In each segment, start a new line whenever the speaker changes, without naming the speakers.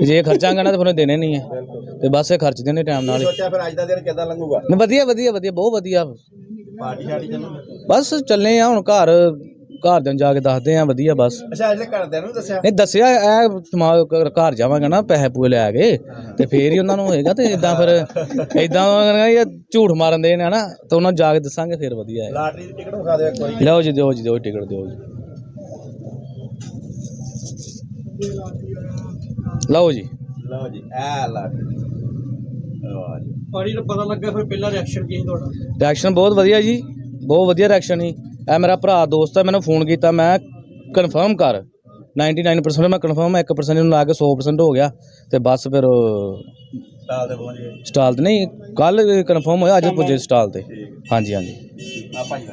ਜੇ ਖਰਚਾਂਗੇ ਨਾ ਤਾਂ ਫਿਰ ਉਹਨੇ ਦੇਣੇ ਨਹੀਂ ਹੈ ਤੇ ਬਸ ਇਹ ਖਰਚਦੇ ਨੇ ਟਾਈਮ ਨਾਲ ਹੀ।
ਸੋਚਿਆ ਫਿਰ ਅੱਜ ਦਾ ਦਿਨ ਕਿੱਦਾਂ ਲੰਘੂਗਾ?
ਨਹੀਂ, ਵਧੀਆ ਵਧੀਆ ਵਧੀਆ ਬਹੁਤ ਵਧੀਆ।
ਪਾਰਟੀ ਸ਼ਾਰਟੀ ਚੱਲੂ?
ਬਸ ਚੱਲੇ ਆ ਹੁਣ ਘਰ ਘਰ ਦੇ ਜਾ ਕੇ ਦੱਸਦੇ ਆ ਵਧੀਆ ਬਸ।
ਅੱਛਾ ਅਜੇ ਘਰਦਿਆਂ ਨੂੰ ਦੱਸਿਆ?
ਨਹੀਂ ਦੱਸਿਆ ਇਹ ਸਮਾ ਘ- ਘਰ ਜਾਵਾਂਗਾ ਨਾ ਪੈਸੇ ਪੂਏ ਲੈ ਕੇ ਤੇ ਫੇਰ ਹੀ ਉਹਨਾਂ ਨੂੰ ਹੋਏਗਾ ਤੇ ਇਦਾਂ ਫਿਰ ਇਦਾਂ ਇਹ ਝੂਠ ਮਾਰਨ ਦੇ ਨੇ ਹਨਾ ਤੇ ਉਹਨਾਂ ਨੂੰ ਜਾ ਕੇ ਦੱਸਾਂਗੇ ਫੇਰ ਵਧੀਆ ਹੈ।
ਲਾਟਰੀ ਦੀ ਟਿਕਟ ਵਿਖਾ ਦਿਓ ਇੱਕ ਵਾਰੀ।
ਲਓ ਜੀ ਦਿਓ ਜੀ ਦਿਓ ਟਿਕਟ ਦਿਓ ਜੀ। ਲਓ ਜੀ।
ਲਓ ਜੀ ਐ ਜੀ।
ਪਾਣੀ ਨੂੰ ਪਤਾ ਲੱਗਾ ਫਿਰ ਪਹਿਲਾ ਰਿਐਕਸ਼ਨ ਕੀ ਸੀ ਤੁਹਾਡਾ?
ਰਿਐਕਸ਼ਨ ਬਹੁਤ ਵਧੀਆ ਜੀ ਬਹੁਤ ਵਧੀਆ ਰਿਐਕਸ਼ਨ ਸੀ। ਇਹ ਮੇਰਾ ਭਰਾ ਦੋਸਤ ਹੈ ਮੈਨੂੰ ਫੋਨ ਕੀਤਾ ਮੈਂ ਕਨਫਰਮ ਕਰ। 99% ਮੈਂ ਕਨਫਰਮ 1% ਨੂੰ ਲਾ ਕੇ 100% ਹੋ ਗਿਆ ਤੇ ਬਸ ਫਿਰ
ਸਾਲ ਦੇ ਪਹੁੰਚ ਗਏ।
ਸਟਾਲ ਤੇ ਨਹੀਂ ਕੱਲ ਕਨਫਰਮ ਹੋਇਆ ਅੱਜ ਪੁੱਜੇ ਸਟਾਲ ਤੇ। ਹਾਂਜੀ ਹਾਂਜੀ।
ਆ ਭਾਈ ਦਾ।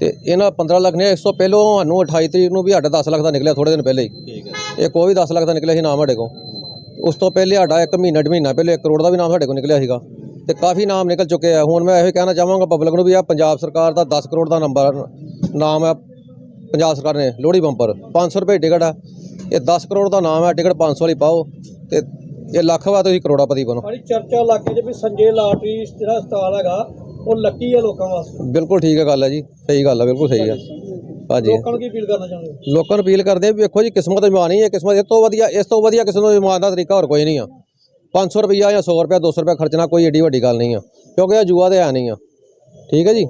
ਤੇ ਇਹਨਾਂ 15 ਲੱਖ ਨੇ ਇਸ ਤੋਂ ਪਹਿਲਾਂ ਸਾਨੂੰ 28 ਤਰੀਕ ਨੂੰ ਵੀ ਸਾਡਾ 10 ਲੱਖ ਦਾ ਨਿਕਲਿਆ ਥੋੜੇ ਦਿਨ ਪਹਿਲੇ ਹੀ।
ਠੀਕ ਹੈ।
ਇਹ ਕੋਈ ਵੀ 10 ਲੱਖ ਦਾ ਨਿਕਲਿਆ ਸੀ ਨਾਮ ਸਾਡੇ ਕੋਲ। ਉਸ ਤੋਂ ਪਹਿਲੇ ਸਾਡਾ ਇੱਕ ਮਹੀਨਾ ਡੇਢ ਮਹੀਨਾ ਪਹਿਲੇ 1 ਕਰੋੜ ਦਾ ਵੀ ਨਾਮ ਸਾਡੇ ਕੋਲ ਨਿਕਲਿਆ ਸੀਗਾ। ਤੇ ਕਾਫੀ ਨਾਮ ਨਿਕਲ ਚੁੱਕੇ ਆ। ਹੁਣ ਮੈਂ ਇਹੋ ਕਹਿਣਾ ਚਾਹਾਂਗਾ ਪਬਲਿਕ ਨੂੰ ਵੀ ਆ ਪੰਜਾਬ ਸਰਕਾਰ ਦਾ 10 ਕਰੋੜ ਦਾ ਨੰਬਰ ਨਾਮ ਹੈ ਪੰਜਾਬ ਸਰਕਾਰ ਨੇ ਲੋਹੜੀ ਬੰਪਰ। 500 ਰੁਪਏ ਟਿਕਟ ਆ। ਇਹ 10 ਕਰੋੜ ਦਾ ਨਾਮ ਹੈ ਟਿਕਟ 500 ਵਾਲੀ ਪਾਓ। ਤੇ ਇਹ ਲੱਖ ਵਾ ਤੁਸੀਂ ਕਰੋੜਾਪਤੀ ਬਣੋ।
ਬੜੀ ਚਰਚਾ ਇਲਾਕੇ 'ਚ ਵੀ ਸੰਜੇ ਲਾਟਰੀ ਜਿਹੜਾ ਸਟਾਲ ਹੈਗਾ ਉਹ ਲੱਕੀ ਹੈ ਲੋਕਾਂ ਵਾਸਤੇ?
ਬਿਲਕੁਲ ਠੀਕ ਹੈ ਗੱਲ ਹੈ ਜੀ ਸਹੀ ਗੱਲ ਹੈ ਬਿਲਕੁਲ ਸਹੀ ਹੈ ਹਾਂਜੀ।
ਲੋਕਾਂ ਨੂੰ ਕੀ ਅਪੀਲ ਕਰਨਾ ਚਾਹੁੰਦੇ ਹੋ?
ਲੋਕਾਂ ਨੂੰ ਅਪੀਲ ਕਰਦੇ ਆ ਵੀ ਵੇਖੋ ਜੀ ਕਿਸਮਤ ਇਮਾਨ ਹੀ ਹੈ ਕਿਸਮਤ ਇਸ ਤੋਂ ਵਧੀਆ ਇਸ ਤੋਂ ਵਧੀਆ ਕਿਸੇ ਨੂੰ ਇਮਾਨ ਦਾ ਤਰੀਕਾ ਹੋਰ ਕੋਈ ਨਹੀਂ ਆ। 500 ਰੁਪਈਆ ਜਾਂ 100 ਰੁਪਇਆ 200 ਰੁਪਇਆ ਖਰਚਣਾ ਕੋਈ ਏਡੀ ਵੱਡੀ ਗੱਲ ਨਹੀਂ ਆ ਕਿਉਂਕਿ ਇਹ ਜੂਆ ਤੇ ਹੈ ਨਹੀਂ ਆ। ਠੀਕ ਹੈ ਜੀ?